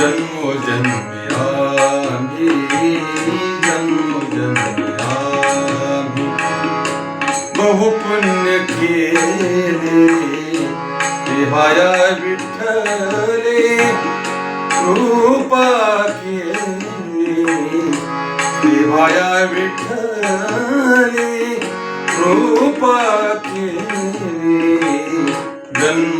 जन्म जन्म यामि जन्म जन्म यामि बहु पुण्य केले विहाया विठले कृपा केले विहाया विठले कृपा केले जन्म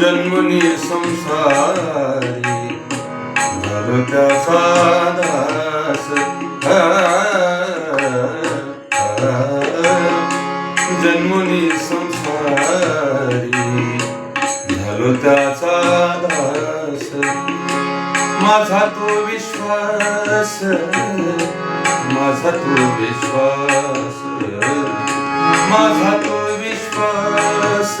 जन्मने संसारी झालो त्याचा दास संसारी झालो त्याचा दास माझा तो विश्वास माझा तो विश्वास माझा तो विश्वास